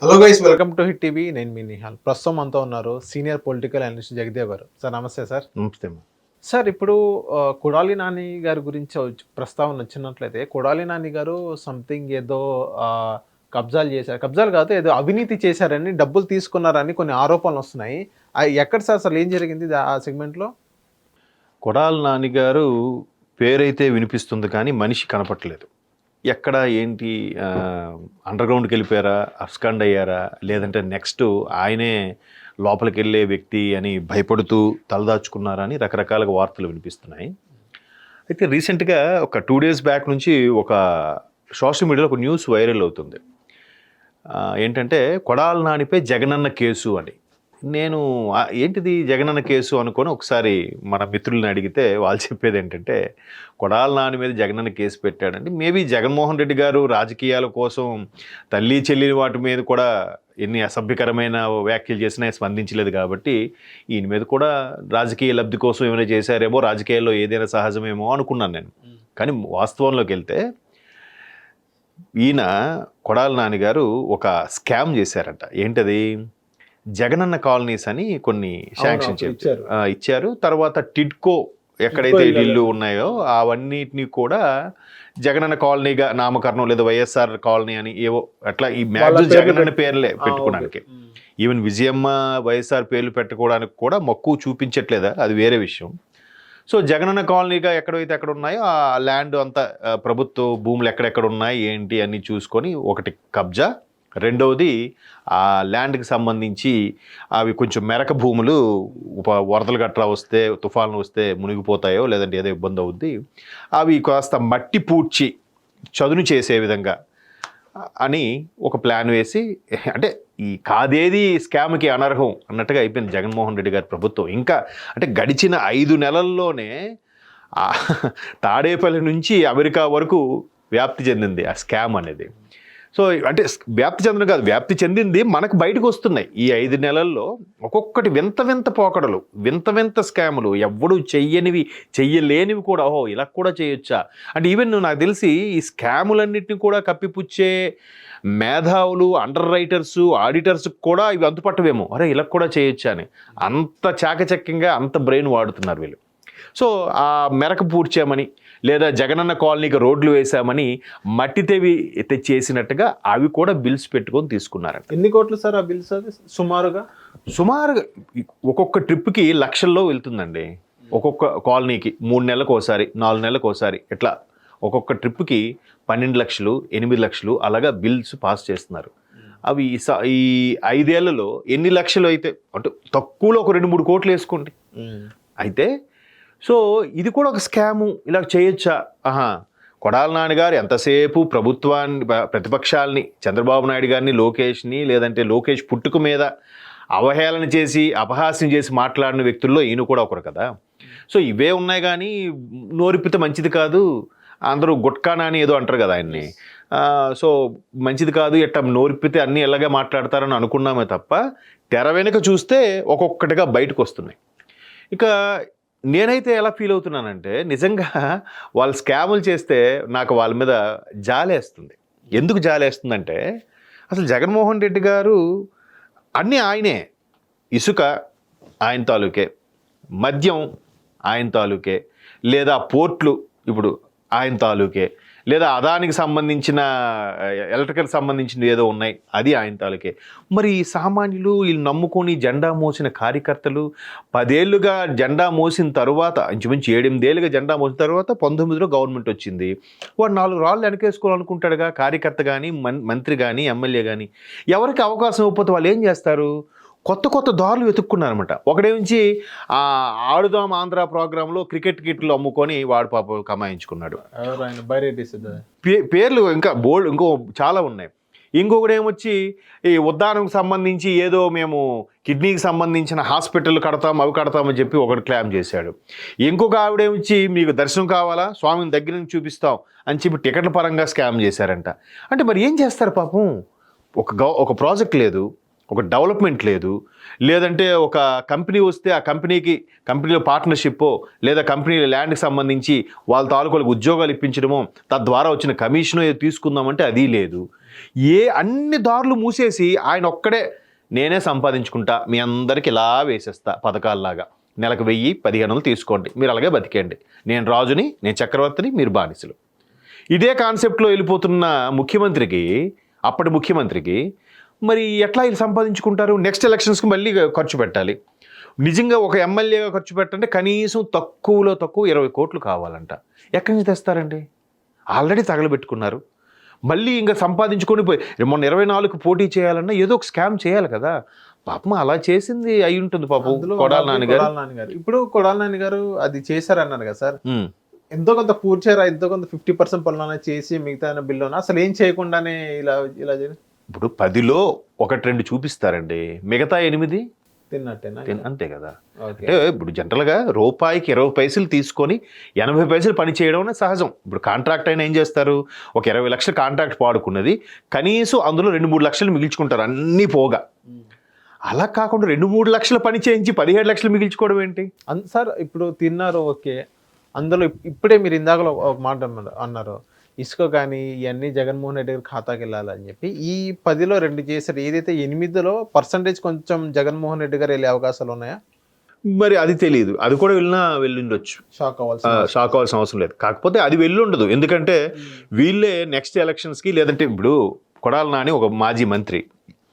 Hello guys welcome to Hit TV నేను మీ నిహాల్. ప్రస్తుతం మనతో ఉన్నారు సీనియర్ పొలిటికల్ అనలిస్ట్ జగదేవ్ గారు. సార్ నమస్తే సార్. నమస్తే సార్ ఇప్పుడు కొడాలి నాని గారి గురించి ప్రస్తావన వచ్చినట్లయితే కొడాలి నాని గారు సంథింగ్ ఏదో కబ్జాలు చేశారు. కబ్జాలు కాదు ఏదో అవినీతి చేశారని డబ్బులు తీసుకున్నారని కొన్ని ఆరోపణలు వస్తున్నాయి. ఎక్కడ సార్ అసలు ఏం జరిగింది ఆ సెగ్మెంట్లో కొడాల నాని గారు పేరైతే వినిపిస్తుంది కానీ మనిషి కనపట్లేదు ఎక్కడ ఏంటి అండర్గ్రౌండ్కి వెళ్ళిపోయారా అబ్స్కాండ్ అయ్యారా లేదంటే నెక్స్ట్ ఆయనే లోపలికి వెళ్ళే వ్యక్తి అని భయపడుతూ తలదాచుకున్నారా అని రకరకాలుగా వార్తలు వినిపిస్తున్నాయి. అయితే రీసెంట్గా ఒక టూ డేస్ బ్యాక్ నుంచి ఒక సోషల్ మీడియాలో ఒక న్యూస్ వైరల్ అవుతుంది. ఏంటంటే కొడాల నానిపై జగనన్న కేసు అని. నేను ఏంటిది జగనన్న కేసు అనుకొని ఒకసారి మన మిత్రుల్ని అడిగితే వాళ్ళు చెప్పేది ఏంటంటే కొడాల నాని మీద జగనన్న కేసు పెట్టాడండి. మేబీ జగన్మోహన్ రెడ్డి గారు రాజకీయాల కోసం తల్లి చెల్లి వాటి మీద కూడా ఎన్ని అసభ్యకరమైన వ్యాఖ్యలు చేసినా స్పందించలేదు కాబట్టి ఈయన మీద కూడా రాజకీయ లబ్ధి కోసం ఏమైనా చేశారేమో రాజకీయాల్లో ఏదైనా సహజమేమో అనుకున్నాను నేను. కానీ వాస్తవంలోకి వెళ్తే ఈయన కొడాల నాని గారు ఒక స్కామ్ చేశారంట. ఏంటది? జగనన్న కాలనీస్ అని కొన్ని శాంక్షన్ చేశారు. ఇచ్చారు. తర్వాత టిడ్కో ఎక్కడైతే ఇల్లు. ఉన్నాయో అవన్నిటిని కూడా జగనన్న కాలనీగా నామకరణం లేదా వైఎస్ఆర్ కాలనీ అని ఏవో అట్లా ఈ మ్యాక్సిమం జగనన్న పేర్లే పెట్టుకోవడానికి. ఈవెన్ విజయమ్మ వైఎస్ఆర్ పేర్లు పెట్టుకోవడానికి కూడా మక్కువ చూపించట్లేదా? అది వేరే విషయం. సో జగనన్న కాలనీగా ఎక్కడైతే ఎక్కడ ఉన్నాయో ఆ ల్యాండ్ అంతా ప్రభుత్వ భూములు ఎక్కడెక్కడ ఉన్నాయి ఏంటి అని చూసుకొని ఒకటి కబ్జా రెండవది ఆ ల్యాండ్కి సంబంధించి అవి కొంచెం మెరక భూములు ఉప- వరదలు గట్రా వస్తే తుఫాన్లు వస్తే మునిగిపోతాయో లేదంటే ఏదో ఇబ్బంది అవుద్ది. అవి కాస్త మట్టి పూడ్చి చదును చేసే విధంగా అని ఒక ప్లాన్ వేసి అంటే ఈ కాదేది స్కామ్కి అనర్హం అన్నట్టుగా అయిపోయింది జగన్మోహన్ రెడ్డి గారి ప్రభుత్వం. ఇంకా అంటే గడిచిన ఐదు నెలల్లోనే తాడేపల్లి నుంచి అమెరికా వరకు వ్యాప్తి చెందింది ఆ స్కామ్ అనేది. సో అంటే వ్యాప్తి చెందడం కాదు వ్యాప్తి చెందింది మనకు బయటకు వస్తున్నాయి ఈ ఐదు నెలల్లో ఒక్కొక్కటి వింత వింత పోకడలు వింత వింత స్కాములు ఎవ్వడు చెయ్యనివి చెయ్యలేనివి కూడా ఓహో ఇలా కూడా చేయొచ్చా? అంటే ఈవెన్ నాకు తెలిసి ఈ స్కాములన్నింటినీ కూడా కప్పిపుచ్చే మేధావులు అండర్ రైటర్స్ ఆడిటర్స్ కూడా ఇవి అంతుపట్టవేమో అరే ఇలా కూడా చేయొచ్చా అని. అంత చాకచక్యంగా అంత బ్రెయిన్ వాడుతున్నారు వీళ్ళు. సో ఆ మెరకు పూడ్చామని లేదా జగనన్న కాలనీకి రోడ్లు వేసామని మట్టి తెవి తెచ్చేసినట్టుగా అవి కూడా బిల్స్ పెట్టుకొని తీసుకున్నారంట. ఎన్ని కోట్లు సార్ ఆ బిల్స్ అది సుమారుగా? సుమారుగా ఒక్కొక్క ట్రిప్కి లక్షల్లో వెళ్తుందండి. ఒక్కొక్క కాలనీకి మూడు నెలలకు ఒకసారి నాలుగు నెలలకు ఒకసారి ఇట్లా ఒక్కొక్క ట్రిప్కి పన్నెండు లక్షలు ఎనిమిది లక్షలు అలాగా బిల్స్ పాస్ చేస్తున్నారు. అవి ఈ ఐదేళ్ళలో ఎన్ని లక్షలు అయితే అంటే తక్కువలో ఒక రెండు మూడు కోట్లు వేసుకోండి. అయితే సో ఇది కూడా ఒక స్కాము. ఇలా చేయొచ్చా? ఆహా. కొడాల నాన్నగారు ఎంతసేపు ప్రభుత్వాన్ని ప్రతిపక్షాలని చంద్రబాబు నాయుడు గారిని లోకేష్ని లేదంటే లోకేష్ పుట్టుక మీద అవహేళన చేసి అపహాస్యం చేసి మాట్లాడిన వ్యక్తుల్లో ఈయన కూడా ఒకరు కదా. సో ఇవే ఉన్నాయి కానీ నోరిప్పితే మంచిది కాదు. అందరూ గుట్కానా అని ఏదో అంటారు కదా ఆయన్ని. సో మంచిది కాదు ఎట్ట నోరిప్పితే అన్నీ ఎలాగే మాట్లాడతారని అనుకున్నామే తప్ప తెర వెనుక చూస్తే ఒక్కొక్కటిగా బయటకు వస్తున్నాయి. ఇక నేనైతే ఎలా ఫీల్ అవుతున్నానంటే నిజంగా వాళ్ళు స్కాములు చేస్తే నాకు వాళ్ళ మీద జాలేస్తుంది. ఎందుకు జాలేస్తుందంటే అసలు జగన్మోహన్ రెడ్డి గారు అన్నీ ఆయనే. ఇసుక ఆయన తాలూకే మద్యం ఆయన తాలూకే లేదా పోర్ట్లు ఇప్పుడు ఆయన తాలూకే లేదా అదానికి సంబంధించిన ఎలక్ట్రికల్ సంబంధించిన ఏదో ఉన్నాయి అది ఆయన తాలూకే. మరి ఈ సామాన్యులు వీళ్ళు నమ్ముకొని జెండా మోసిన కార్యకర్తలు పదేళ్ళుగా జెండా మోసిన తర్వాత ఇంచుమించు ఏడెనిమిదేళ్ళుగా జెండా మోసిన తర్వాత పంతొమ్మిదిలో గవర్నమెంట్ వచ్చింది. వాడు నాలుగు రాళ్ళు వెనకేసుకోవాలనుకుంటాడుగా కార్యకర్త కానీ మంత్రి కానీ ఎమ్మెల్యే కానీ ఎవరికి అవకాశం ఇవ్వకపోతే వాళ్ళు ఏం చేస్తారు? కొత్త కొత్త దారులు వెతుక్కున్నారనమాట ఒకడేమించి ఆ ఆడుదాం ఆంధ్ర ప్రోగ్రాంలో క్రికెట్ కిట్లు అమ్ముకొని వాడు పాప కమాయించుకున్నాడు. పేర్లు ఇంకా బోల్డ్ ఇంకో చాలా ఉన్నాయి. ఇంకొకటి ఏమొచ్చి ఈ ఉద్దానంకి సంబంధించి ఏదో మేము కిడ్నీకి సంబంధించిన హాస్పిటల్ కడతాం అవి కడతామని చెప్పి ఒకటి క్లెయిమ్ చేశాడు. ఇంకొక ఆవిడేమొచ్చి మీకు దర్శనం కావాలా? స్వామిని దగ్గర నుంచి చూపిస్తాం అని చెప్పి టికెట్ల పరంగా స్కామ్ చేశారంట. అంటే మరి ఏం చేస్తారు పాపం? ఒక గవ ఒక ప్రాజెక్ట్ లేదు. ఒక డెవలప్మెంట్ లేదు. లేదంటే ఒక కంపెనీ వస్తే ఆ కంపెనీకి కంపెనీలో పార్ట్నర్షిప్పో లేదా కంపెనీ ల్యాండ్కి సంబంధించి వాళ్ళ తాలూకులకు ఉద్యోగాలు ఇప్పించడమో తద్వారా వచ్చిన కమిషన్ ఏదో తీసుకుందామంటే అది లేదు. ఏ అన్ని దారులు మూసేసి ఆయన ఒక్కడే నేనే సంపాదించుకుంటా మీ అందరికి ఇలా వేసేస్తా పథకాల్లాగా. నెలకు వెయ్యి పదిహేను వందలు తీసుకోండి మీరు అలాగే బతికేయండి. నేను రాజుని నేను చక్రవర్తిని మీరు బానిసలు. ఇదే కాన్సెప్ట్లో వెళ్ళిపోతున్న ముఖ్యమంత్రికి అప్పటి ముఖ్యమంత్రికి మరి ఎట్లా వీళ్ళు సంపాదించుకుంటారు? నెక్స్ట్ ఎలక్షన్స్కి మళ్ళీ ఖర్చు పెట్టాలి. నిజంగా ఒక ఎమ్మెల్యేగా ఖర్చు పెట్టంటే కనీసం తక్కువలో తక్కువ ఇరవై కోట్లు కావాలంట. ఎక్కడి నుంచి తెస్తారండి? ఆల్రెడీ తగలబెట్టుకున్నారు. మళ్ళీ ఇంకా సంపాదించుకొని పోయి మొన్న ఇరవై నాలుగు పోటీ చేయాలన్నా ఏదో ఒక స్కామ్ చేయాలి కదా. పాపం అలా చేసింది అయి ఉంటుంది పాపం కొడాల నాన్నగారు. నాన్నగారు. ఇప్పుడు కొడాల నాని గారు అది చేశారన్నారు కదా సార్. ఎంతో కొంత కూర్చారా? ఎంతో కొంత ఫిఫ్టీ పర్సెంట్ పనులన్నా చేసి మిగతా బిల్లు అసలు ఏం చేయకుండానే ఇలా ఇలా చేసి ఇప్పుడు పదిలో ఒకటి రెండు చూపిస్తారండి. మిగతా ఎనిమిది? తిన్నట్టేనా? తిన్- అంతే కదా. అంటే ఇప్పుడు జనరల్గా రూపాయికి ఇరవై పైసలు తీసుకొని ఎనభై పైసలు పని చేయడం అనేది సహజం. ఇప్పుడు కాంట్రాక్ట్ అయినా ఏం చేస్తారు? ఒక ఇరవై లక్షల కాంట్రాక్ట్ పాడుకున్నది. కనీసం అందులో రెండు మూడు లక్షలు మిగిల్చుకుంటారు. అన్నీ పోగా. అలా కాకుండా రెండు మూడు లక్షల పని చేయించి పదిహేడు లక్షలు మిగిల్చుకోవడం ఏంటి? సార్ ఇప్పుడు తిన్నారు ఓకే. అందులో ఇప్- ఇప్పుడే మీరు ఇందాకలో ఒక మాట అన్నారు. ఇసుక కానీ ఇవన్నీ జగన్మోహన్ రెడ్డి గారి ఖాతాకి వెళ్ళాలని చెప్పి ఈ పదిలో రెండు చేశారు. ఏదైతే ఎనిమిదిలో పర్సంటేజ్ కొంచెం జగన్మోహన్ రెడ్డి గారు వెళ్ళే అవకాశాలు ఉన్నాయా? మరి అది తెలియదు అది కూడా వెళ్ళినా వెళ్ళుండొచ్చు. షాక్ ఆ, అవ్వాల్సిన షాక్ అవ్వాల్సిన అవసరం లేదు. కాకపోతే అది వెళ్ళి ఉండదు ఎందుకంటే వీళ్ళే నెక్స్ట్ ఎలక్షన్స్కి లేదంటే ఇప్పుడు కొడాల నాని ఒక మాజీ మంత్రి.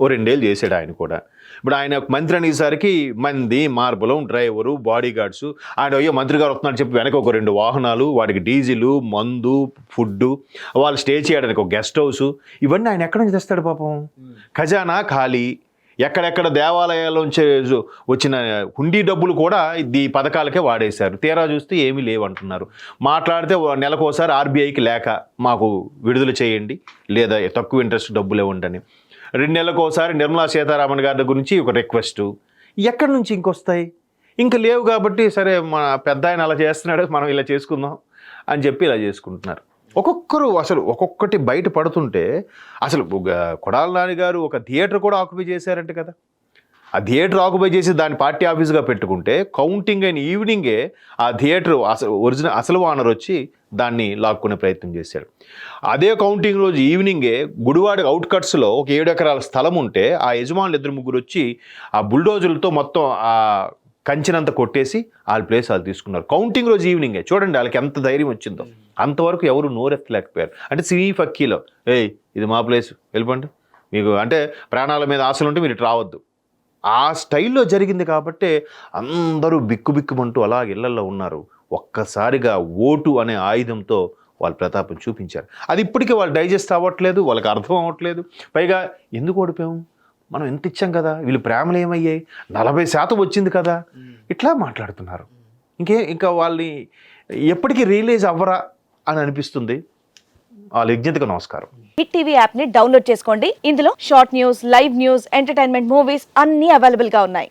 ఓ రెండేళ్ళు చేశాడు ఆయన కూడా. ఇప్పుడు ఆయన మంత్రి అనేసరికి మంది మార్బలం డ్రైవరు బాడీ గార్డ్స్ ఆయన అయ్యో మంత్రి గారు వస్తున్నాడు చెప్పి వెనక ఒక రెండు వాహనాలు వాడికి డీజిల్ మందు ఫుడ్ వాళ్ళు స్టే చేయడానికి ఒక గెస్ట్ హౌస్ ఇవన్నీ ఆయన ఎక్కడి నుంచి తెస్తాడు పాపం? ఖజానా ఖాళీ. ఎక్కడెక్కడ దేవాలయాల్లోంచి వచ్చిన హుండీ డబ్బులు కూడా ఈ పథకాలకే వాడేశారు. తీరా చూస్తే ఏమీ లేవంటున్నారు. మాట్లాడితే నెలకోసారి ఆర్బీఐకి లేక మాకు విడుదల చేయండి లేదా తక్కువ ఇంట్రెస్ట్ డబ్బులు ఇవ్వండి అని. రెండు నెలలకు ఒకసారి నిర్మలా సీతారామన్ గారి గురించి ఒక రిక్వెస్ట్ ఎక్కడి నుంచి ఇంకొస్తాయి? ఇంకా లేవు కాబట్టి సరే మన పెద్ద ఆయన అలా చేస్తున్నాడు మనం ఇలా చేసుకుందాం అని చెప్పి ఇలా చేసుకుంటున్నారు. ఒక్కొక్కరు అసలు ఒక్కొక్కటి బయట పడుతుంటే అసలు కొడాల నాని గారు ఒక థియేటర్ కూడా ఆక్యుపై చేశారంట కదా. ఆ థియేటర్ ఆక్యుపై చేసి దాన్ని పార్టీ ఆఫీస్గా పెట్టుకుంటే కౌంటింగ్ అయిన ఈవినింగే ఆ థియేటర్ అసలు ఒరిజినల్ అసలు వానర్ వచ్చి దాన్ని లాక్కునే ప్రయత్నం చేశాడు. అదే కౌంటింగ్ రోజు ఈవినింగే గుడివాడ అవుట్కట్స్లో ఒక ఏడు ఎకరాల స్థలం ఉంటే ఆ యజమానులు ఇద్దరు ముగ్గురు వచ్చి ఆ బుల్డోజులతో మొత్తం ఆ కంచెనంత కొట్టేసి వాళ్ళ ప్లేస్ వాళ్ళు తీసుకున్నారు. కౌంటింగ్ రోజు ఈవినింగే చూడండి వాళ్ళకి ఎంత ధైర్యం వచ్చిందో. అంతవరకు ఎవరు నోరెత్తలేకపోయారు. అంటే సినీ ఫక్కీలో ఏయ్ ఇది మా ప్లేస్ వెళ్ళిపోండి. మీకు అంటే ప్రాణాల మీద ఆశలు ఉంటే మీరు ఇటు రావద్దు. ఆ స్టైల్లో జరిగింది కాబట్టి అందరూ బిక్కుబిక్కుమంటూ అలాగ ఇళ్ళలో ఉన్నారు. ఒక్కసారిగా ఓటు అనే ఆయుధంతో వాళ్ళ ప్రతాపం చూపించారు. అది ఇప్పటికీ వాళ్ళు డైజెస్ట్ అవ్వట్లేదు వాళ్ళకి అర్థం అవ్వట్లేదు. పైగా ఎందుకు ఓడిపోయాం? మనం ఎంత ఇచ్చాం కదా? వీళ్ళు ప్రేమలు ఏమయ్యాయి? నలభై శాతం వచ్చింది కదా? ఇట్లా మాట్లాడుతున్నారు. ఇంకే ఇంకా వాళ్ళని ఎప్పటికీ రియలైజ్ అవ్వరా అని అనిపిస్తుంది. వాళ్ళ విజ్ఞతకు నమస్కారం. హిట్ టీవీ యాప్ని డౌన్లోడ్ చేసుకోండి. ఇందులో short news live news entertainment movies అన్ని అవైలబుల్గా ఉన్నాయి.